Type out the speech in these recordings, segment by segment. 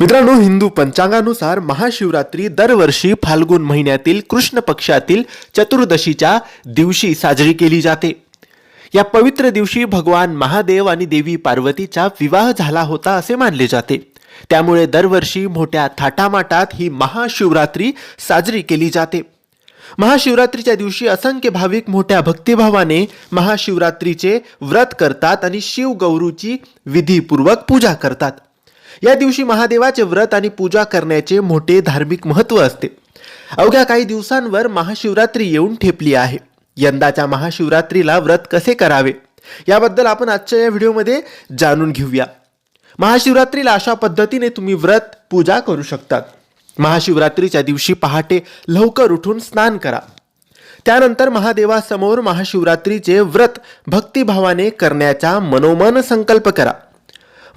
मित्रांनो हिंदू पंचांगानुसार महाशिवरात्री दरवर्षी फाल्गुन महिन्यातील कृष्ण पक्षातील चतुर्दशीच्या दिवशी साजरी केली जाते. या पवित्र दिवशी भगवान महादेव आणि देवी पार्वतीचा विवाह झाला होता असे मानले जाते. त्यामुळे दरवर्षी मोठ्या थाटामाटात ही महाशिवरात्री साजरी केली जाते. महाशिवरात्रीच्या दिवशी असंख्य भाविक मोठ्या भक्तिभावाने महाशिवरात्रीचे व्रत करतात आणि शिवगौरूची विधीपूर्वक पूजा करतात. या दिवशी महादेवाचे व्रत आणि पूजा करण्याचे मोठे धार्मिक महत्त्व असते. अवघ्या काही दिवसांवर महाशिवरात्री येऊन ठेपली आहे. यंदाच्या महाशिवरात्रीला व्रत कसे करावे? याबद्दल आपण आजच्या या व्हिडिओमध्ये जाणून घेऊया. महाशिवरात्रीला अशा पद्धतीने तुम्ही व्रत पूजा करू शकतात. महाशिवरात्रीच्या दिवशी पहाटे लवकर उठून स्नान करा. त्यानंतर महादेवासमोर महाशिवरात्रीचे व्रत भक्तिभावाने करण्याचा मनोमन संकल्प करा.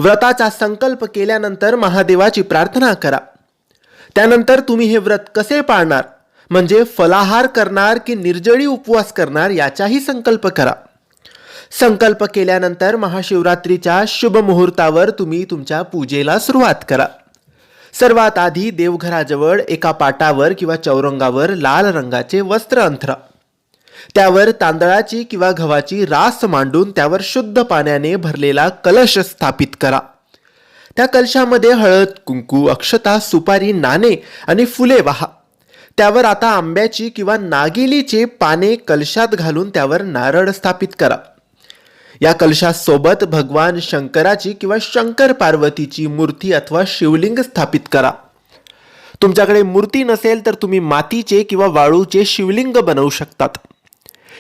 व्रताचा संकल्प केल्यानंतर महादेवाची प्रार्थना करा. त्यानंतर तुम्ही हे व्रत कसे पाळणार? म्हणजे फलाहार करणार की निर्जळी उपवास करणार याचाही संकल्प करा. संकल्प केल्यानंतर महाशिवरात्रीच्या शुभ मुहूर्तावर तुम्ही तुमच्या पूजेला सुरुवात करा. सर्वात आधी देवघराजवळ एका पाटावर किंवा चौरंगावर लाल रंगाचे वस्त्र अंथरा. त्यावर तांदळाची किंवा गव्हाची रास मांडून त्यावर शुद्ध पाण्याने भरलेला कलश स्थापित करा. त्या कलशामध्ये हळद कुंकू अक्षता सुपारी नाणे आणि फुले वाहा. त्यावर आता आंब्याची किंवा नागिलीचे पाने कलशात घालून त्यावर नारळ स्थापित करा. या कलशासोबत भगवान शंकराची किंवा शंकर पार्वतीची मूर्ती अथवा शिवलिंग स्थापित करा. तुमच्याकडे मूर्ती नसेल तर तुम्ही मातीचे किंवा वाळूचे शिवलिंग बनवू शकतात.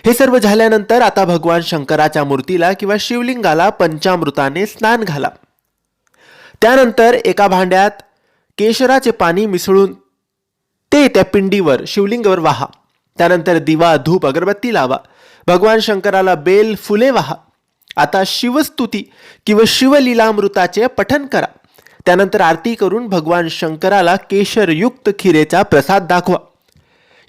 हे सर्व झाल्यानंतर आता भगवान शंकराच्या मूर्तीला किंवा शिवलिंगाला पंचामृताने स्नान घाला. त्यानंतर एका भांड्यात केशराचे पाणी मिसळून ते त्या पिंडीवर शिवलिंगावर वाहा. त्यानंतर दिवा धूप अगरबत्ती लावा. भगवान शंकराला बेल फुले वाहा. आता शिवस्तुती किंवा शिवलीलामृताचे पठन करा. त्यानंतर आरती करून भगवान शंकराला केशरयुक्त खिरेचा प्रसाद दाखवा.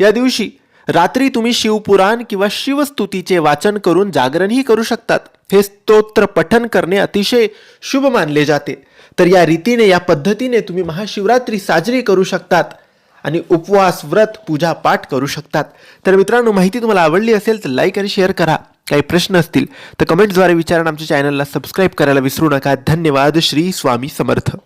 या दिवशी रात्री तुम्ही शिवपुराण किंवा शिवस्तुतीचे वाचन करून जागरणही करू शकतात. हे स्तोत्र पठन करणे अतिशय शुभ मानले जाते. तर या रीतीने या पद्धतीने तुम्ही महाशिवरात्री साजरी करू शकतात आणि उपवास व्रत पूजा पाठ करू शकतात. तर मित्रांनो माहिती तुम्हाला आवडली असेल तर लाईक आणि शेअर करा. काही प्रश्न असतील तर कमेंटद्वारे विचारून आमच्या चॅनलला सबस्क्राईब करायला विसरू नका. धन्यवाद. श्री स्वामी समर्थ.